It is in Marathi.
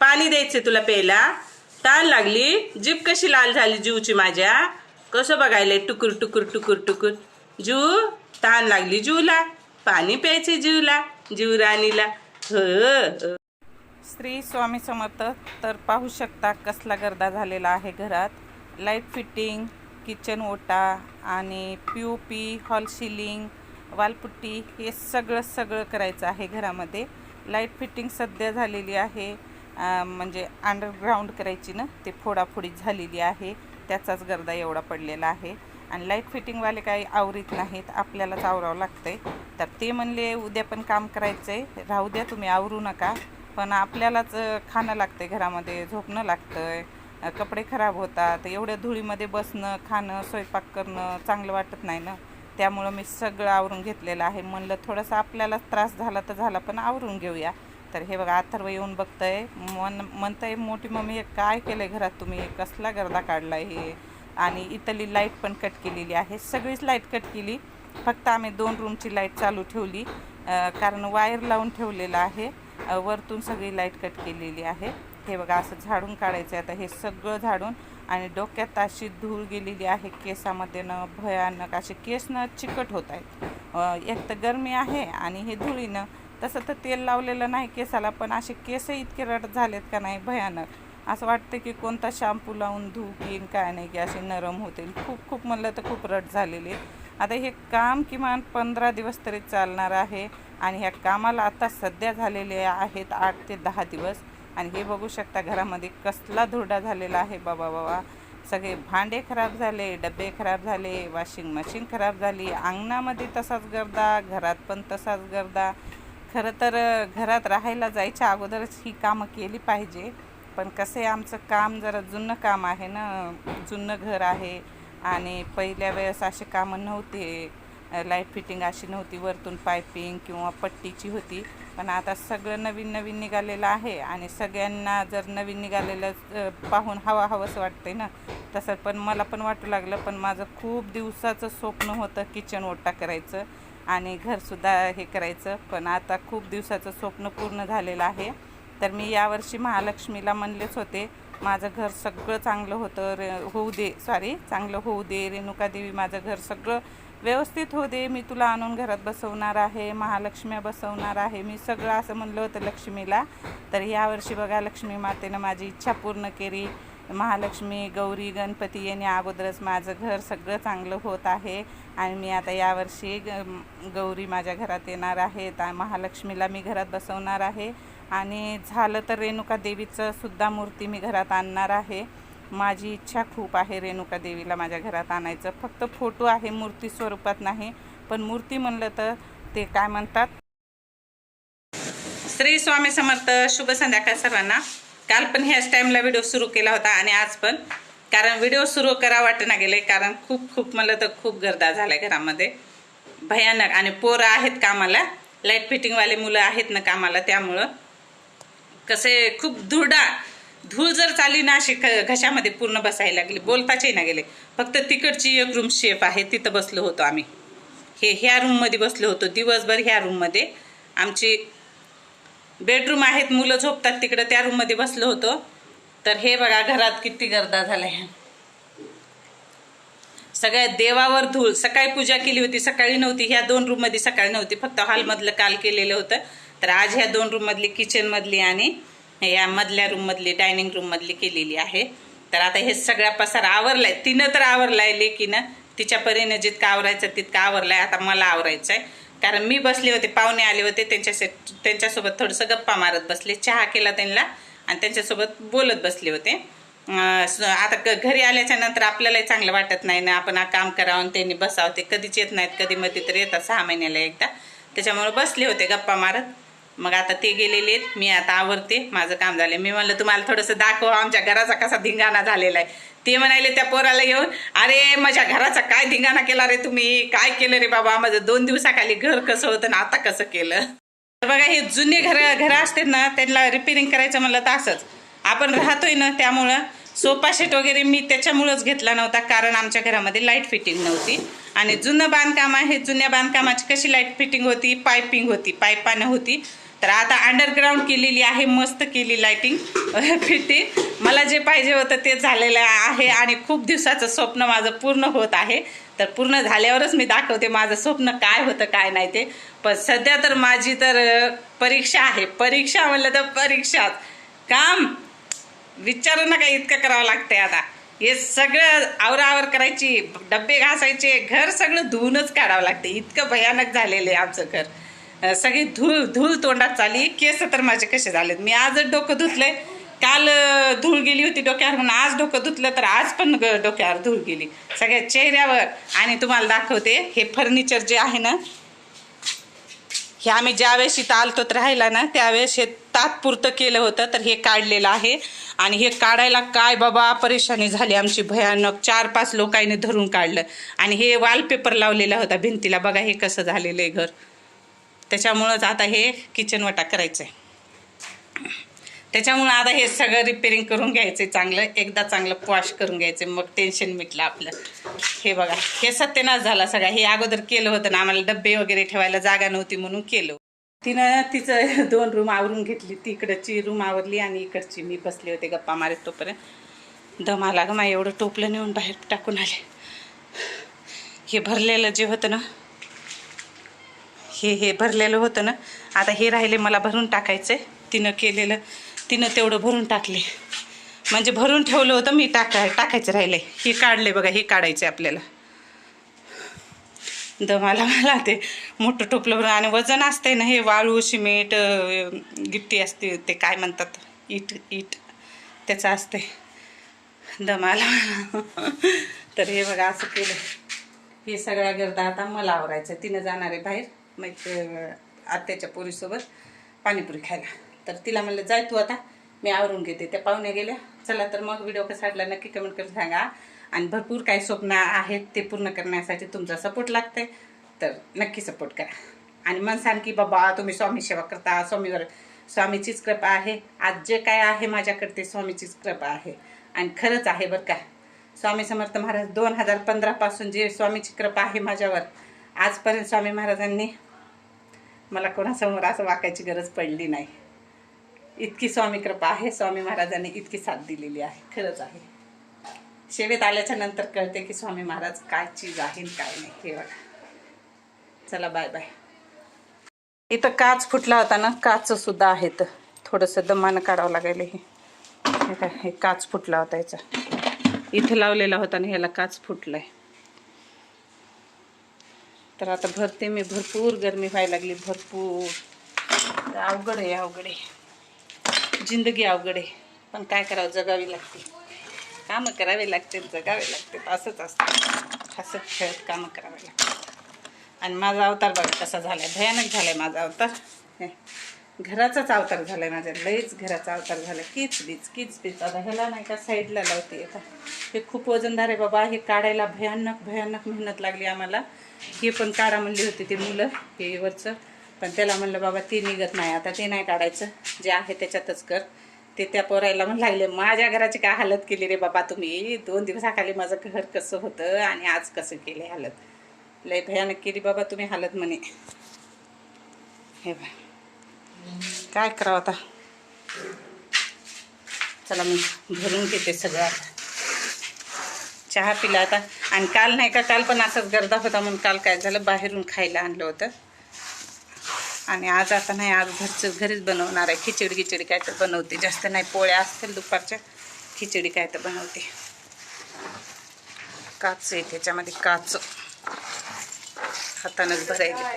पाणी द्यायचं तुला प्यायला. ताल लागली. जीभ कशी लाल झाली जीवची माझ्या? कसं बघायला टुकुर टुकुर टुकुर टुकुर. जीव ताण लागली जीवला. पाणी प्यायचे जीवला जीव राणीला. हो श्री स्वामी समर्थ तर पाहू शकता कसला गर्दा झालेला आहे घरात. लाइट फिटिंग किचन ओटा आणि P O P hall ceiling wall putty हे सगळं सगळं करायचं आहे घरामध्ये. लाइट फिटिंग सध्या झालेली आहे. म्हणजे अंडरग्राऊंड करायची ना ते फोडाफोडी झालेली आहे. त्याचाच गर्दा एवढा पडलेला आहे. आणि लाइट फिटिंगवाले काही आवरीत नाहीत. आपल्यालाच आवरावं लागतंय. तर ते म्हणले उद्या पण काम करायचं आहे राहू द्या तुम्ही आवरू नका. पण आपल्यालाच खाणं लागतं आहे घरामध्ये झोपणं लागतं आहे कपडे खराब होतात. एवढ्या धुळीमध्ये बसणं खाणं स्वयंपाक करणं चांगलं वाटत नाही ना. त्यामुळं मी सगळं आवरून घेतलेलं आहे. म्हणलं थोडंसं आपल्यालाच त्रास झाला तर झाला पण आवरून घेऊया. तर हे बघा अथर्व येऊन बघतंय. मन म्हणतंय मोठी मम्मी काय केलं आहे घरात तुम्ही? कसला गर्दा काढला हे? आणि इथली लाइट पण कट केलेली आहे. सगळीच लाइट कट केली. फक्त आम्ही दोन रूमची लाइट चालू ठेवली. कारण वायर लावून ठेवलेलं आहे. वरतून सगळी लाइट कट केलेली आहे. हे बघा असं झाडून काढायचं आहे. आता हे सगळं झाडून आणि डोक्यात अशी धूळ गेलेली आहे. केसामध्ये न भयानक असे केस न चिकट होत आहेत. एक तर गरमी आहे आणि हे धुळीनं तसं तर तेल लावलेलं नाही केसाला पण असे केस इतके रट झालेत का नाही भयानक. असं वाटतं की कोणता शॅम्पू लावून धू की काय नाही की असे नरम होतील. खूप खूप म्हणलं तर खूप रट झालेले. आता हे काम किमान पंधरा दिवस तरी चालणार आहे आणि ह्या कामाला आता सध्या झालेले आहेत आठ ते दहा दिवस. आणि हे बघू शकता घरामध्ये कसला धुरडा झालेला आहे बाबा बाबा. सगळे भांडे खराब झाले डबे खराब झाले वॉशिंग मशीन खराब झाली अंगणामध्ये तसाच गर्दा घरात पण तसाच गर्दा. खरं तर घरात राहायला जायच्या अगोदरच ही कामं केली पाहिजे. पण कसं आहे आमचं काम जरा जुनं काम आहे ना. जुनं घर आहे आणि पहिल्या वेळेस असे कामं नव्हते. लाइट फिटिंग अशी नव्हती. वरतून पायपिंग किंवा पट्टीची होती. पण आता सगळं नवीन नवीन निघालेलं आहे आणि सगळ्यांना जर नवीन निघालेलं पाहून हवा हवंसं वाटतंय ना तसं पण मला पण वाटू लागलं. पण माझं खूप दिवसाचं स्वप्न होतं किचन ओटा करायचं. आणि घरसुद्धा हे करायचं. पण आता खूप दिवसाचं स्वप्न पूर्ण झालेलं आहे. तर मी यावर्षी महालक्ष्मीला म्हणलेच होते माझं घर सगळं चांगलं होतं रे होऊ दे सॉरी चांगलं होऊ दे रेणुका देवी माझं घर सगळं व्यवस्थित होऊ दे मी तुला आणून घरात बसवणार आहे महालक्ष्म्या बसवणार आहे. मी सगळं असं म्हणलं होतं लक्ष्मीला. तर यावर्षी बघा लक्ष्मी मातेनं माझी इच्छा पूर्ण केली. महालक्ष्मी गौरी गणपती यांनी अगोदरच माझं घर सगळं चांगलं होत आहे. आणि मी आता यावर्षी ग गौरी माझ्या घरात येणार आहेत त्या महालक्ष्मीला मी घरात बसवणार आहे. आणि झालं तर रेणुका देवीचं सुद्धा मूर्ती मी घरात आणणार आहे. माझी इच्छा खूप आहे रेणुका देवीला माझ्या घरात आणायचं. फक्त फोटो आहे मूर्ती स्वरूपात नाही. पण मूर्ती म्हणलं तर ते काय म्हणतात? श्री स्वामी समर्थ शुभ संध्याकाळ सर्वांना. काल पण ह्याच टाईमला व्हिडिओ सुरू केला होता आणि आज पण. कारण व्हिडिओ सुरू करा वाटेना गेले कारण खूप खूप मला तर खूप गर्दा झालाय घरामध्ये. भयानक आणि पोरं आहेत कामाला. लाइट फिटिंगवाले मुलं आहेत ना कामाला त्यामुळं. कसे खूप धुरडा धूळ जर चालली ना अशी घशामध्ये पूर्ण बसायला लागली बोलताच ना गेले. फक्त तिकडची एक रूम शेफ आहे तिथं बसलो होतो आम्ही. हे ह्या रूममध्ये बसलो होतो. दिवसभर ह्या रूममध्ये आमची बेडरूम आहेत मुलं झोपतात तिकडं त्या रूममध्ये बसलो होतो. तर हे बघा घरात किती गर्दा झालाय. सगळ्या देवावर धूळ. सकाळी पूजा केली होती सकाळी नव्हती. ह्या दोन रूममध्ये सकाळी नव्हती. फक्त हॉलमधलं काल केलेलं होतं. तर आज ह्या दोन रूममधली किचनमधली आणि या मधल्या रूममधली डायनिंग रूममधली केलेली आहे. तर आता हे सगळा पसार आवरलाय. तिनं तर आवरलाय लेकीनं. तिच्या परीनं जितकं आवरायचं तितकं आवरलाय. आता मला आवरायचं आहे कारण मी बसले होते पाहुणे आले होते त्यांच्या त्यांच्यासोबत थोडंसं गप्पा मारत बसले चहा केला त्यांना आणि त्यांच्यासोबत बोलत बसले होते. आता क- घरी आल्याच्यानंतर आपल्यालाही चांगलं वाटत नाही ना आपण काम करावं आणि त्यांनी बसावं ते कधीच येत नाहीत कधी मध्ये तर येतात सहा महिन्याला एकदा. त्याच्यामुळे बसले होते गप्पा मारत. मग आता ते गेलेले आहेत. मी आता आवरते. माझं काम झालं मी म्हणलं तुम्हाला थोडंसं दाखव आमच्या घराचा कसा धिंगाणा झालेला आहे. ते म्हणाले त्या पोराला येऊन अरे माझ्या घराचा काय धिंगाणा केला रे तुम्ही? काय केलं रे बाबा? माझं दोन दिवसाखाली घर कसं होतं ना आता कसं केलं? तर बघा हे जुने घर घरं असतात ना त्यांना रिपेरिंग करायचं म्हणलं तर असंच. आपण राहतोय ना त्यामुळं सोफा सेट वगैरे मी त्याच्यामुळंच घेतला नव्हता कारण आमच्या घरामध्ये लाइट फिटिंग नव्हती. आणि जुनं बांधकाम आहे जुन्या बांधकामाची कशी लाइट फिटिंग होती? पायपिंग होती पायपानं होती. तर आता अंडरग्राऊंड केलेली आहे मस्त केली लाइटिंग फिटिंग मला जे पाहिजे होतं ते झालेलं आहे आणि खूप दिवसाचं स्वप्न माझं पूर्ण होत आहे. तर पूर्ण झाल्यावरच मी दाखवते माझं स्वप्न काय होतं काय नाही ते. पण सध्या तर माझी तर परीक्षा आहे. परीक्षा म्हणलं तर परीक्षाच. काम! विचारू नका इतकं करावं लागतंय आता. हे सगळं आवरावर करायची डब्बे घासायचे घर सगळं धुवूनच काढावं लागते इतकं भयानक झालेलं आहे आमचं घर. सगळी धूळ धूळ तोंडात चाली केस तर माझे कसे झालेत? मी आजच डोकं धुतलंय. काल धूळ गेली होती डोक्यावर म्हणून आज डोकं धुतलं तर आज पण ग- डोक्यावर धूळ गेली. सगळ्या चेहऱ्यावर. आणि तुम्हाला दाखवते हे फर्निचर जे आहे ना हे आम्ही ज्यावेळेस इथं आलतो राहायला राहिला ना त्यावेळेस हे तात्पुरतं केलं होतं तर हे काढलेलं आहे. आणि हे काढायला काय बाबा परेशानी झाली आमची भयानक चार पाच लोकांनी धरून काढलं. आणि हे वॉलपेपर लावलेला होता भिंतीला. बघा हे कसं झालेलं आहे घर. त्याच्यामुळंच आता हे किचन वटा करायचं आहे त्याच्यामुळं आता हे सगळं रिपेरिंग करून घ्यायचं आहे चांगलं एकदा चांगलं वॉश करून घ्यायचं मग टेन्शन मिटलं आपलं. हे बघा हे सत्यनाश झाला सगळा. हे अगोदर केलं होतं ना आम्हाला डब्बे वगैरे ठेवायला जागा नव्हती म्हणून केलं तिनं तिचं दोन रूम आवरून घेतली. तिकडची रूम आवरली आणि इकडची. मी बसले होते गप्पा मारत तोपर्यंत. दम आला ग मा एवढं टोपलं नेऊन बाहेर टाकून आले. हे भरलेलं जे होतं ना हे हे भरलेलं होतं ना. आता हे राहिले मला भरून टाकायचं. आहे तिनं केलेलं तिनं तेवढं भरून टाकले. म्हणजे भरून ठेवलं होतं मी टाकाय टाकायचं राहिले हे काढले बघा हे काढायचं आपल्याला. दमाला मला ते मोठं टोपलं भरून आणि वजन असते ना हे वाळू सिमेंट गिट्टी असते ते काय म्हणतात? इट इट त्याचं असते दमाला तर हे बघा असं केलं हे सगळ्या गर्दा आता मला आवरायचं तिनं जाणार आहे बाहेर. मैत्र आत्याच्या पोरीसोबत पाणीपुरी खायला. तर तिला म्हणलं जाय तू आता मी आवरून घेते. त्या पाहुण्या गेल्या. चला तर मग व्हिडिओ कसा वाटला नक्की कमेंट करून सांगा. आणि भरपूर काही स्वप्न आहेत ते पूर्ण करण्यासाठी तुमचा सपोर्ट लागतंय. तर नक्की सपोर्ट करा. आणि मन सांग की बाबा तुम्ही स्वामी सेवा करता. स्वामीवर स्वामीचीच कृपा आहे. आज जे काय आहे माझ्याकडे ते स्वामीचीच कृपा आहे. आणि खरंच आहे बरं का. स्वामी समर्थ महाराज दोन हजार पंधरापासून जे स्वामीची कृपा आहे माझ्यावर आजपर्यंत स्वामी महाराजांनी मला कोणासमोर असं वाकायची गरज पडली नाही. इतकी स्वामी कृपा आहे स्वामी महाराजांनी इतकी साथ दिलेली आहे. खरंच आहे. सेवेत आल्याच्यानंतर कळते की स्वामी महाराज काय चीज आहे काय नाही. हे बघा. चला बाय बाय इथं काच फुटला होता ना काच सुद्धा आहेत. थोडंसं दमानं काढावं लागेल हे. हे काय हे काच फुटला होता याचा. इथं लावलेला होता ना ह्याला काच फुटलाय. तर आता भरते मी भरपूर गरमी व्हायला लागली भरपूर. अवघड आहे अवघड आहे. जिंदगी अवघड आहे. पण काय करावं जगावी लागते. कामं करावे लागते जगावे लागते. असंच असतं. हसत खेळत कामं करावे लागतात. आणि माझा अवतार बघा कसा झाला आहे भयानक झालाय माझा अवतार. हे, घराचाच अवतार झालाय माझ्या. लईच घराचा अवतार झाला. कीच बीच कीच बीच. आता ह्याला नाही का साईडला लावते. आता हे खूप वजनदार आहे बाबा. हे काढायला भयानक भयानक मेहनत लागली आम्हाला. हे पण काढा म्हणली होती ते मुलं हे वरचं. पण त्याला म्हणलं बाबा ते निघत नाही. आता ते नाही काढायचं. जे आहे त्याच्यातच कर. ते त्या पोरायला म्हण लागले माझ्या घराची काय हालत केली रे बाबा तुम्ही? दोन दिवसाखाली माझं घर कसं होतं आणि आज कसं केले हालत? लय भयानक केली बाबा तुम्ही हालत म्हणे. हे बा काय करावं आता? चला मी भरून घेते सगळं आता. चहा पिला आता. आणि काल नाही का काल पण असंच गर्दा होता म्हणून काल काय झालं बाहेरून खायला आणलं होतं. आणि आज आता नाही आज घरचं घरीच बनवणार आहे. खिचडी खिचडी काय तर बनवते. जास्त नाही पोळ्या असतील दुपारच्या खिचडी काय तर बनवते. काच आहे त्याच्यामध्ये काच. हातानंच भरायला.